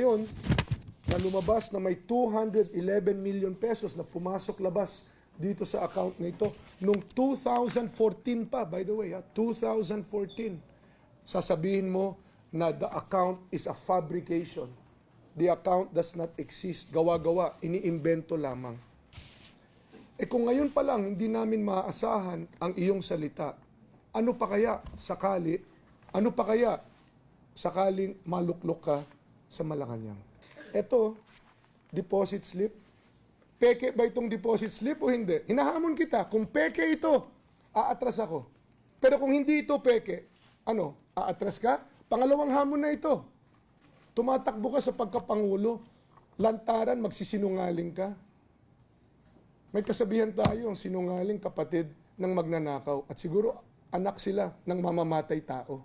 Ngayon, na lumabas na may 211 million pesos na pumasok-labas dito sa account na ito. Noong 2014 pa, by the way, ha, 2014, sasabihin mo na the account is a fabrication. The account does not exist. Gawa-gawa, iniimbento lamang. Eh kung ngayon pa lang hindi namin maaasahan ang iyong salita, ano pa kaya sakali, ano pa kaya sakaling maluklok ka sa Malacanang? Ito, deposit slip. Peke ba itong deposit slip o hindi? Hinahamon kita, kung peke ito, aatras ako. Pero kung hindi ito peke, ano, aatras ka? Pangalawang hamon na ito. Tumatakbo ka sa pagkapangulo, lantaran, magsisinungaling ka. May kasabihan tayo, ang sinungaling kapatid ng magnanakaw. At siguro anak sila ng mamamatay tao.